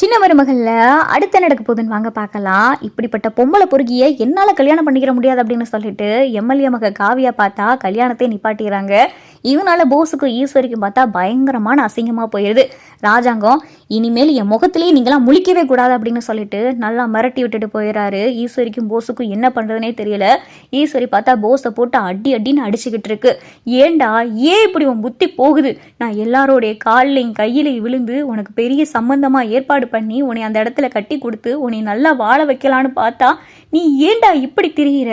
சின்ன மருமகளில் அடுத்த நடக்க போகுதுன்னு வாங்க பார்க்கலாம். இப்படிப்பட்ட பொம்பளை பொறுக்கிய என்னால் கல்யாணம் பண்ணிக்கிற முடியாது அப்படின்னு சொல்லிட்டு எம்எல்ஏ மக காவியா பார்த்தா கல்யாணத்தை நிப்பாட்டிடுறாங்க. இதனால போஸுக்கும் ஈஸ்வரிக்கும் பார்த்தா பயங்கரமான அசிங்கமாக போயிடுது ராஜாங்கம் இனிமேல் என் முகத்திலேயே நீங்களாம் முழிக்கவே கூடாது அப்படின்னு சொல்லிட்டு நல்லா மிரட்டி விட்டுட்டு போயிடுறாரு ஈஸ்வரிக்கும் போஸுக்கும் என்ன பண்ணுறதுனே தெரியல. ஈஸ்வரி பார்த்தா போஸை போட்டு அடி அடின்னு அடிச்சுக்கிட்டு இருக்கு. ஏண்டா ஏன் இப்படி உன் புத்தி போகுது? நான் எல்லாரோடைய கால்லையும் கையிலையும் விழுந்து உனக்கு பெரிய சம்பந்தமாக ஏற்பாடு பண்ணி உன்னை அந்த இடத்துல கட்டி கொடுத்து உன்னை நல்லா வாழ வைக்கலான்னு பார்த்தா நீ ஏண்டா இப்படி திரிகிற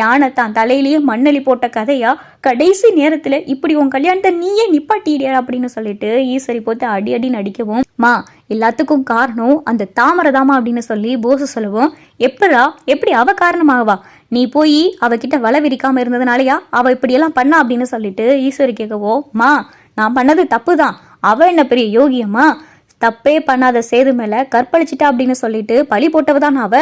யானை தான் தலையிலேயே மண்ணலி போட்ட கதையா? கடைசி நேரத்தில் இப்படி உன் கல்யாணத்தை நீயே நிப்பாட்டிடியா அப்படின்னு சொல்லிட்டு ஈஸ்வரி போட்டு அடி அடின்னு அடிக்கவும் மா எல்லாத்துக்கும் காரணம் அந்த தாமரதாமா அப்படின்னு சொல்லி போசு சொல்லவும். எப்படா? எப்படி அவ காரணமாகவா? நீ போய் அவகிட்ட வலை விரிக்காம இருந்ததுனாலயா? அவ இப்படியெல்லாம் பண்ணா? அப்படின்னு சொல்லிட்டு ஈஸ்வரி கேட்கவோ மா நான் பண்ணது தப்பு தான் அவ என்ன பெரிய யோகியம்மா? தப்பே பண்ணாத சேது மேல கற்பழிச்சிட்டா அப்படின்னு சொல்லிட்டு பழி போட்டவ தான் அவ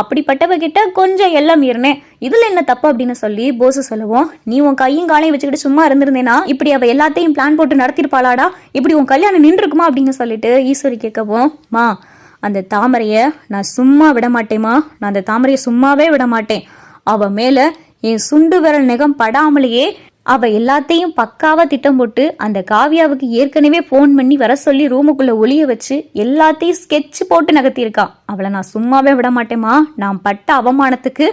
அப்படிப்பட்டவகிட்ட கொஞ்சம் எல்லாம் மீறினேன் இதுல என்ன தப்பு அப்படின்னு சொல்லி போசு சொல்லுவோம். நீ உன் கையும் காலையும் வச்சுக்கிட்டு சும்மா இருந்திருந்தேனா? இப்படி அவ எல்லாத்தையும் பிளான் போட்டு நடத்திருப்பாளாடா இப்படி உன் கல்யாணம் நின்றுக்குமா அப்படின்னு சொல்லிட்டு ஈஸ்வரி கேட்கவும் மா அந்த தாமரைய நான் சும்மா விட மாட்டேமா நான் அந்த தாமரையை சும்மாவே விட மாட்டேன் அவ மேல என் சுண்டு விரல் நெகம் படாமலேயே அவ எல்லாத்தையும் பக்காவா திட்டம் போட்டு அந்த காவியாவுக்கு ஏற்கனவே ஃபோன் பண்ணி வர சொல்லி ரூமுக்குள்ள ஒளிய வச்சு எல்லாத்தையும் ஸ்கெட்ச் போட்டு நகர்த்தியிருக்கா. அவளை நான் சும்மாவே விட மாட்டேமா நான் பட்ட அவமானத்துக்கு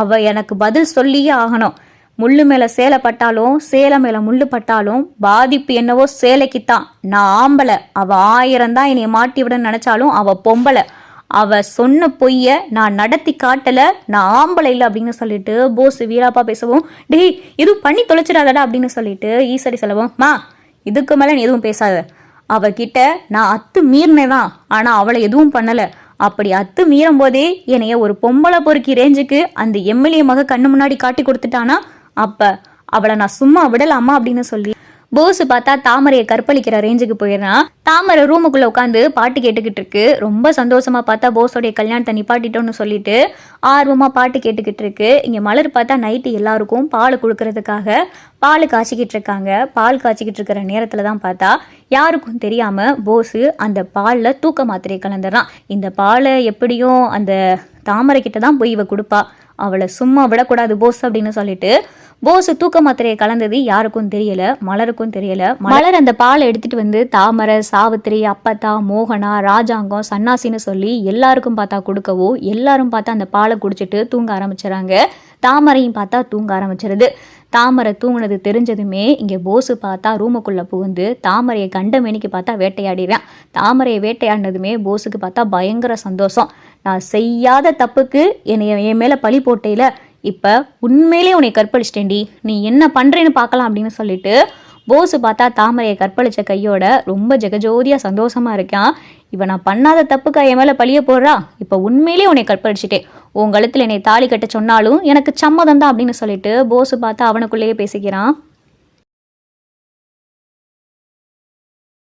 அவ எனக்கு பதில் சொல்லியே ஆகணும். முள்ளு மேல சேலை பட்டாலும் சேலை மேல முள்ளு பட்டாலும் பாதிப்பு என்னவோ சேலைக்குத்தான். நான் ஆம்பளை. அவ ஆயிரம் தான் என்னைய மாட்டி விட நினைச்சாலும் அவ பொம்பளை. அவ சொன்ன பொய்ய நான் நடத்தி காட்டல நான் ஆம்பளை இல்லை அப்படின்னு சொல்லிட்டு போஸ் வீராப்பா பேசவும் டேய் எதுவும் பண்ணி தொலைச்சிடாதடா அப்படின்னு சொல்லிட்டு ஈசரி சொல்லவும் மா இதுக்கு மேல நீ எதுவும் பேசாத. அவகிட்ட நான் அத்து மீறினேதான் ஆனா அவளை எதுவும் பண்ணல. அப்படி அத்து மீறும் போதே என்னைய ஒரு பொம்பளை பொறுக்கி ரேஞ்சுக்கு அந்த எம்எல்ஏ மக கண்ணு முன்னாடி காட்டி கொடுத்துட்டானா? அப்ப அவளை நான் சும்மா விடலாமா? அப்படின்னு சொல்லி போஸ் பார்த்தா தாமரையை கற்பழிக்கிற ரேஞ்சுக்கு போயிடுறான் தாமரை ரூமுக்குள்ள உட்காந்து பாட்டு கேட்டுக்கிட்டு இருக்கு. ரொம்ப சந்தோஷமா பார்த்தா போஸோடைய கல்யாணத்தை நிப்பாட்டிட்டோம்னு சொல்லிட்டு ஆர்வமா பாட்டு கேட்டுக்கிட்டு இருக்கு. இங்க மலர் பார்த்தா நைட்டு எல்லாருக்கும் பால் கொடுக்கறதுக்காக பால் காய்ச்சிக்கிட்டு இருக்காங்க. பால் காய்ச்சிக்கிட்டு இருக்கிற நேரத்துல தான் பார்த்தா யாருக்கும் தெரியாம போஸு அந்த பாலில் தூக்க மாத்திரை கலந்துடுறான். இந்த பாலை எப்படியும் அந்த தாமரை கிட்ட தான் போய் இவ கொடுப்பா. அவளை சும்மா விடக்கூடாது போஸ் அப்படின்னு சொல்லிட்டு போஸ் தூக்க மாத்திரையை கலந்தது யாருக்கும் தெரியல மலருக்கும் தெரியல. மலர் அந்த பாலை எடுத்துட்டு வந்து தாமரை சாவித்திரி அப்பத்தா மோகனா ராஜாங்கம் சன்னாசின்னு சொல்லி எல்லாருக்கும் பார்த்தா கொடுக்கவோ எல்லாரும் பார்த்தா அந்த பாலை குடிச்சிட்டு தூங்க ஆரம்பிச்சிடறாங்க தாமரையும் பார்த்தா தூங்க ஆரம்பிச்சிருது. தாமரை தூங்கினது தெரிஞ்சதுமே இங்கே போஸு பார்த்தா ரூமுக்குள்ளே புகுந்து தாமரையை கண்ட மேனிக்கு பார்த்தா வேட்டையாடிறான் தாமரையை வேட்டையாடினதுமே போஸுக்கு பார்த்தா பயங்கர சந்தோஷம். நான் செய்யாத தப்புக்கு என்னை என் மேலே பழி போட்டையில் இப்போ உண்மையிலே உன்னை கற்பழிச்சிட்டேன்டி. நீ என்ன பண்ணுறேன்னு பார்க்கலாம் அப்படின்னு சொல்லிட்டு போஸு பார்த்தா தாமரையை கற்பழிச்ச கையோட ரொம்ப ஜெகஜோதியாக சந்தோஷமாக இருக்கான். இப்போ நான் பண்ணாத தப்புக்கு என் மேலே பழிய போடுறா? இப்போ உண்மையிலே உன்னை கற்பழிச்சிட்டேன். உன் கழுத்தில் என்னை தாலி கட்ட சொன்னாலும் எனக்கு சம்மதம் தான் அப்படின்னு சொல்லிட்டு போஸு பார்த்தா அவனுக்குள்ளேயே பேசிக்கிறான்.